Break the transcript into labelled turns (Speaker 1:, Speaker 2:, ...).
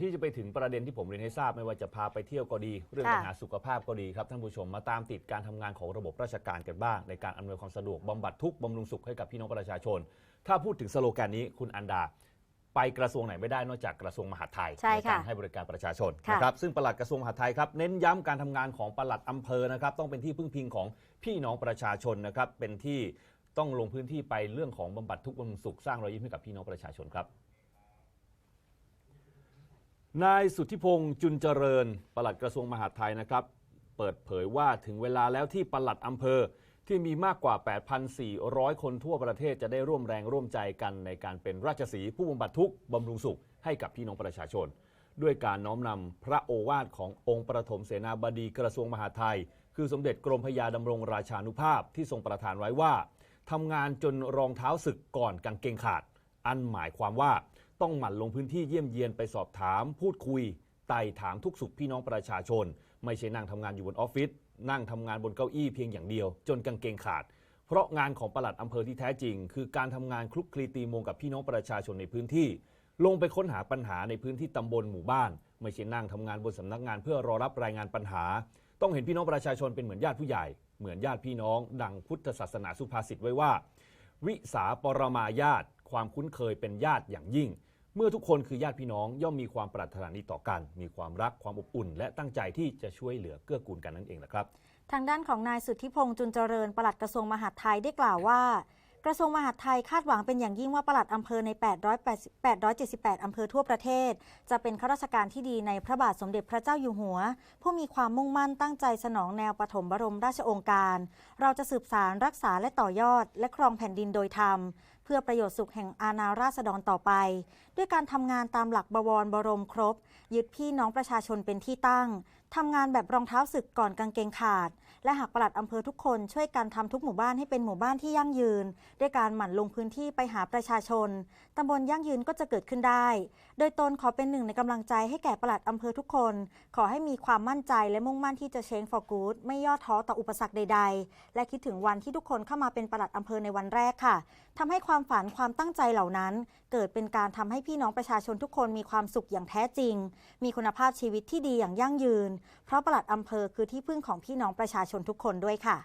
Speaker 1: ที่จะไปถึงประเด็นที่ผมเรียนให้ทราบไม่ว่าจะพาไปเที่ยวก็ดี เรื่อง
Speaker 2: ค่ะ
Speaker 1: ปัญหาสุขภาพก็ดีครับท่านผู้ชมมาตามติดการทำงานของระบบราชการกันบ้าง ในการอำนวยความสะดวกบำบัดทุกข์บำรุงสุขให้กับพี่น้องประชาชน ถ้าพูดถึงสโลแกนนี้คุณอันดา ไปกระทรวงไหนไม่ได้นอกจากกระทรวงมหาดไทย
Speaker 2: ใช่ค่ะ
Speaker 1: การให้บริการประชาชน
Speaker 2: ค่ะ
Speaker 1: นะครับซึ่งปลัดกระทรวงมหาดไทยครับเน้นย้ำการทำงานของปลัดอำเภอนะครับต้องเป็นที่พึ่งพิงของพี่น้องประชาชนนะครับเป็นที่ต้องลงพื้นที่ไปเรื่องของบำบัดทุกข์บำรุงสุขสร้างรอยยิ้มให้กับพี่น้องประชาชนครับ นายสุทธิพงษ์จุนเจริญ ปลัดกระทรวงมหาดไทยนะครับ เปิดเผยว่าถึงเวลาแล้วที่ปลัดอำเภอที่มีมากกว่า 8,400 คนทั่วประเทศจะได้ร่วมแรงร่วมใจกันในการเป็นราชสีห์ผู้บำบัดทุกข์บำรุงสุขให้กับพี่น้องประชาชน ด้วยการน้อมนำพระโอวาทขององค์ประถมเสนาบดีกระทรวงมหาดไทย คือสมเด็จกรมพยาดำรงราชานุภาพที่ทรงประทานไว้ว่าทำงานจนรองเท้าศึกก่อนกางเกงขาด อันหมายความว่า ต้องหมั่นลงพื้นที่เยี่ยมเยียนไปสอบถาม พูดคุยไต่ถามทุกสุขพี่น้องประชาชน ไม่ใช่นั่งทำงานอยู่บนออฟฟิศนั่งทำงานบนเก้าอี้เพียงอย่างเดียว จนกางเกงขาด เพราะงานของปลัดอำเภอที่แท้จริง คือการทำงานคลุกคลีตีมงกับพี่น้องประชาชนในพื้นที่ ลงไปค้นหาปัญหาในพื้นที่ตำบลหมู่บ้าน ไม่ใช่นั่งทำงานบนสำนักงานเพื่อรอรับรายงานปัญหา ต้องเห็นพี่น้องประชาชนเป็นเหมือนญาติผู้ใหญ่ เหมือนญาติพี่น้อง ดังพุทธศาสนาสุภาษิตไว้ว่า วิสาปรมาญาติ ความคุ้นเคยเป็นญาติอย่างยิ่ง เมื่อทุกคนคือญาติพี่น้องย่อมมีความปรารถนาดีต่อกัน มีความรักความอบอุ่น และตั้งใจที่จะช่วยเหลือเกื้อกูลกันนั่นเองแหละครับ
Speaker 2: ทางด้านของนายสุทธิพงษ์จุนเจริญปลัดกระทรวงมหาดไทยได้กล่าวว่า กระทรวงมหาดไทยคาดหวังเป็นอย่างยิ่งว่าปลัดอำเภอใน 878 อำเภอทั่วประเทศ จะเป็นข้าราชการที่ดีในพระบาทสมเด็จพระเจ้าอยู่หัว ผู้มีความมุ่งมั่นตั้งใจสนองแนวปฐมบรมราชโองการ เราจะสืบสารรักษาและต่อยอด และครองแผ่นดินโดยธรรม เพื่อประโยชน์สุขแห่งอาณาราษฎรต่อไป ด้วยการทำงานตามหลักบวรบรมครบ ยึดพี่น้องประชาชนเป็นที่ตั้งทำงานแบบรองเท้าศึกก่อนกางเกงขาด และหากปลัดอำเภอทุกคนช่วยกันทำทุกหมู่บ้านให้เป็นหมู่บ้านที่ยั่งยืน ด้วยการหมั่นลงพื้นที่ไปหาประชาชนตำบลยั่งยืนก็จะเกิดขึ้นได้ โดยตนขอเป็นหนึ่งในกำลังใจให้แก่ปลัดอำเภอทุกคน ขอให้มีความมั่นใจและมุ่งมั่นที่จะ change for good ไม่ย่อท้อต่ออุปสรรคใด ๆ และคิดถึงวันที่ทุกคนเข้ามาเป็นปลัดอำเภอในวันแรกค่ะทำให้ความความฝันความตั้งใจเหล่านั้น เกิดเป็นการทำให้พี่น้องประชาชนทุกคนมีความสุขอย่างแท้จริง มีคุณภาพชีวิตที่ดีอย่างยั่งยืน เพราะปลัดอำเภอคือที่พึ่งของพี่น้องประชาชนทุกคนด้วยค่ะ